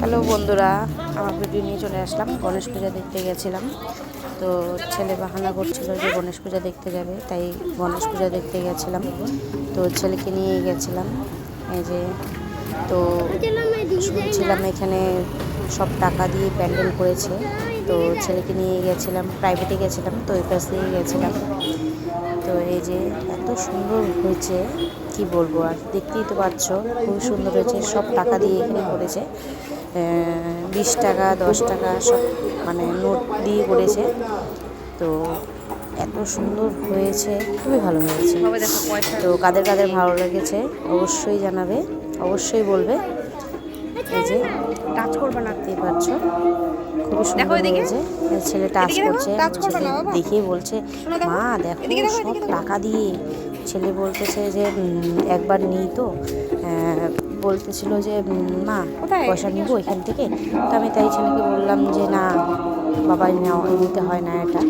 Hello বন্ধুরা, আমার video নিয়ে চলে আসলাম। গণেশ পূজা দেখতে গেছিলাম। তো ছেলে বাহানা করছিল যে গণেশ পূজা দেখতে যাবে, তাই গণেশ পূজা দেখতে গেছিলাম। তো ছেলেকে নিয়ে গেছিলাম। এই যে, তো শুনছিলাম এখানে সব টাকা দিয়ে প্যান্ডেল করেছে। তো ছেলেকে নিয়ে গেছিলাম প্রাইভেটে গেছিলাম, তো ওই পাশ দিয়ে গেছিলাম। তো এই যে এত সুন্দর হয়েছে কি বলব আর? দেখতেই তো পাচ্ছ খুবই সুন্দর হয়েছে সব টাকা দিয়ে এখানে করেছে। বিশ টাকা দশ টাকা সব মানে নোট দিয়ে করেছে। তো এত সুন্দর হয়েছে খুবই ভালো হয়েছে। তো কাদের কাদের ভালো লেগেছে অবশ্যই জানাবে অবশ্যই বলবে। এই যে টাচ করবে না দেখতেই পাচ্ছ? খুবই সুন্দর হয়েছে। ছেলে টাচ করছে ছেলে দেখেই বলছে মা দেখো সব টাকা দিয়ে ছেলে বলতেছে যে একবার নিই তো। বলতেছিল যে মা পয়সা নিবো এখান থেকে। তো আমি তাই ছেলেকে বললাম যে না বাবা নেওয়া নিতে হয় না এটা।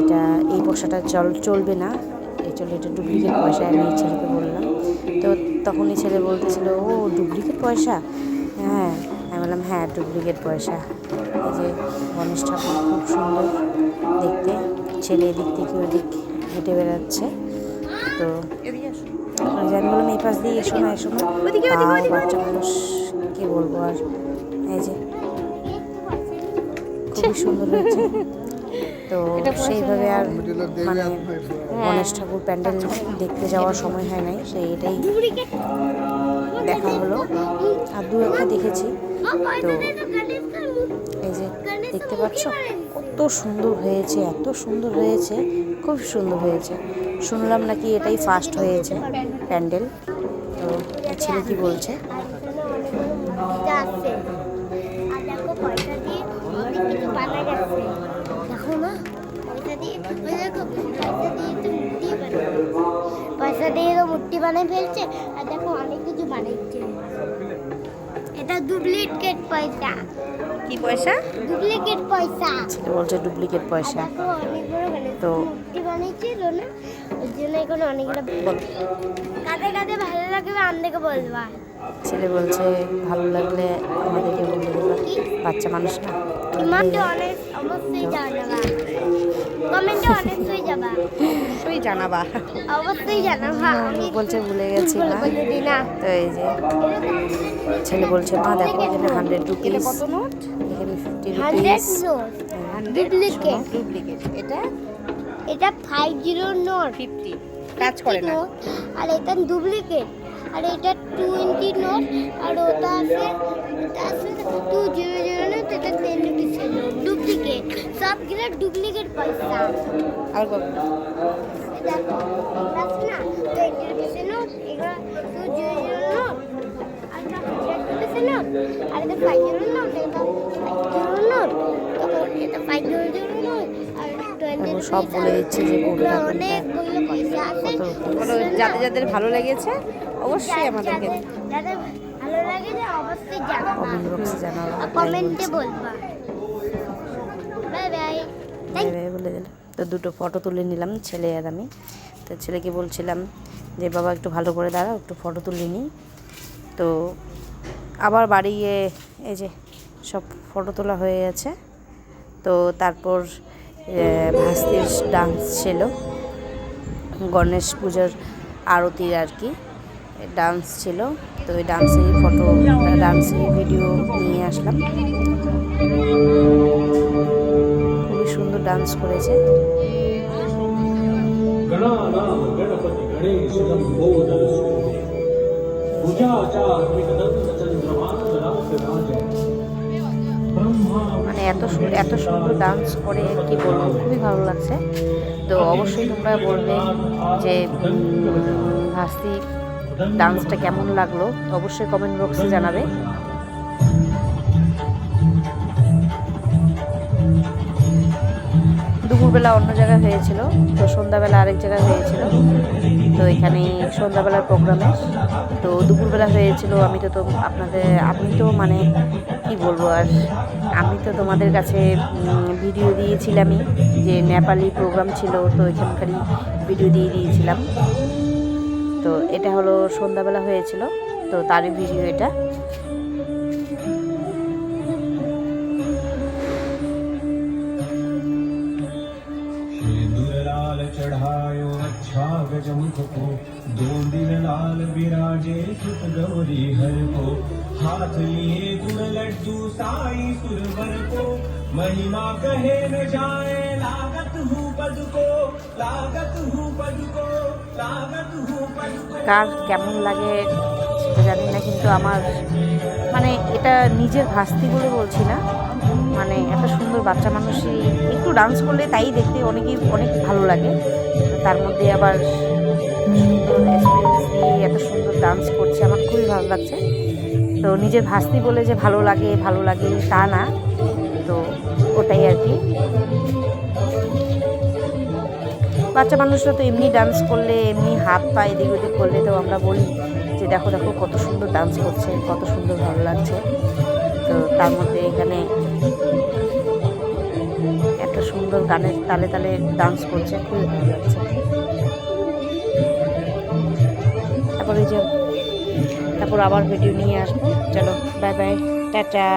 এটা এই পয়সাটা চল চলবে না। এই চলে এটা ডুপ্লিকেট পয়সা। আমি এই ছেলেকে বললাম। তো তখনই ছেলে বলতেছিল ও ডুপ্লিকেট পয়সা? হ্যাঁ আমি বললাম হ্যাঁ ডুপ্লিকেট পয়সা। এই যে গণেশ ঠাকুর খুব সুন্দর দেখতে ছেলে এদিক থেকে ওদিক হেঁটে বেড়াচ্ছে। তো আমি বললাম এই পাশ দিয়ে এসো না এসো না। বাচ্চা মানুষ কি বলব আর? এই যে খুবই সুন্দর হয়েছে তো সেইভাবে আর মানে গণেশ ঠাকুর প্যান্ডেল দেখতে যাওয়ার সময় হয় নাই তো এটাই দেখা হলো। আর দু একটা দেখেছি। তো এই যে দেখতে পাচ্ছ কত সুন্দর হয়েছে এত সুন্দর হয়েছে খুব সুন্দর হয়েছে। শুনলাম নাকি এটাই ফার্স্ট হয়েছে প্যান্ডেল। তো ছেলে কি বলছে? যাচ্ছে আর দেখো পয়সা দিয়ে অনেক কিছু বানা পয়সা দিয়ে তো মূর্তি বানিয়ে ফেলছে আর দেখো অনেক কিছু বানাচ্ছে এটা ডুপ্লিকেট পয়সা কি পয়সা? ডুপ্লিকেট পয়সা ছেলে বলছে ডুপ্লিকেট পয়সা তো মূর্তি বানিয়েছিল না ওই জন্য এখানে অনেকগুলো বলো কাদের কাদের ভালো লাগবে আমাদেরকে বলবা ছেলে বলছে ভালো লাগলে আমাদেরকে বলে দেবে বাচ্চা মানুষ না অনেক অবশ্যই জানাবা। কমেন্টে অনেকই যাবা অবশ্যই জানাবা। অবশ্যই জানাবা। আমি বলছে ভুলে গেছি না। তো এই যে। ছেলে বলছে মা দেখো এখানে হান্ড্রেড রুপিস এখানে ফিফটি রুপিস ডুপ্লিকেট ডুপ্লিকেট এটা? এটা five zero note. Fifty touch করে না। আর এটা ডুপ্লিকেট আর এটা টোয়েন্টি নোট আর ওটা আছে ওটা আছে টু জিরো জিরো নোট এটা টেন রুপিস ডুপ্লিকেট সবগুলো ডুপ্লিকেট পয়সা। আর কত? দেখো না টোয়েন্টি নোট এগুলো টু জিরো জিরো নোট আর এটা হান্ড্রেড নোট আর এটা ফাইভ জিরো নোট এটা ফাইভ জিরো নোট তখন এটা ফাইভ জিরো জিরো নোট আর টোয়েন্টি সব বলে দিচ্ছে যে কোনটা অনেকগুলো বলো যাদের যাদের ভালো লেগেছে অবশ্যই আমাদেরকে যাদের ভালো লাগে অবশ্যই জানাবা কমেন্ট বক্সে। জানাব আর কমেন্টে বলবা। বাই বাই বাই বাই বলে দিলাম। তো দুটো ফটো তুলে নিলাম ছেলে আর আমি। তো ছেলেকে বলছিলাম যে বাবা একটু ভালো করে দাঁড়াও একটু ফটো তুলে নিই তো আবার বাড়ি গিয়ে এই যে সব ফটো তোলা হয়ে গেছে। তো তারপর ভাস্তির ডান্স ছিল। গণেশ পূজার আরতির আর কি ডান্স ছিল তো ওই ডান্সের ফটো ডান্সের ভিডিও নিয়ে আসলাম খুবই সুন্দর ডান্স করেছে ব্রহ্মা এত এত সুন্দর ডান্স করে কি বলব, খুবই ভালো লাগছে। তো অবশ্যই তোমরা বলবে যে ভাস্তি ডান্সটা কেমন লাগল? অবশ্যই কমেন্ট বক্সে জানাবে। দুপুরবেলা অন্য জায়গায় হয়েছিল, তো সন্ধ্যাবেলা আরেক জায়গায় হয়েছিল। তো এখানে সন্ধ্যাবেলার প্রোগ্রামে, তো দুপুরবেলা হয়েছিল, আমি তো তো আপনাদের, আমি তো মানে কি বলব আর, আমি তো তোমাদের কাছে ভিডিও দিয়েছিলামই যে নেপালি প্রোগ্রাম ছিল, তো এখানকারই ভিডিও দিয়ে দিয়েছিলাম। তো এটা হলো সন্ধ্যাবেলা হয়েছিল, তো তারই ভিডিও এটা। लाल चढ़ायो अच्छा गजमुख को दो दिन लाल विराजे, सुत गौरी हर को हाथ लिए गुण लड्डू साई सुरवर को, महिमा कहे न जाए, लागत हूँ पद को, लागत हूँ पद को, लागत हूँ पद को। কার কেমন लगे जानी ना किंतु आमार माने এটা নিজের ভাস্তি बोले বলছি ना মানে একটা সুন্দর বাচ্চা মানুষই একটু ডান্স করলে তাই দেখতে অনেকই, অনেক ভালো লাগে। তার মধ্যে আবার সুন্দর দিয়ে এত সুন্দর ডান্স করছে, আমার খুবই ভালো লাগছে। তো নিজের ভাস্তি বলে যে ভালো লাগে ভালো লাগে তা না। তো ওটাই আর কি। বাচ্চা মানুষরা তো এমনি ডান্স করলে, এমনি হাত পা এদিক ওদিক করলে তো আমরা বলি যে দেখো দেখো কত সুন্দর ডান্স করছে, কত সুন্দর ভালো লাগছে। তো তার মধ্যে এখানে একটা সুন্দর গানের তালে তালে ডান্স করছে, খুবই ভালো লাগছে। তারপরে যে, তারপর আবার ভিডিও নিয়ে আসব। চলো বাই বাই টাটা।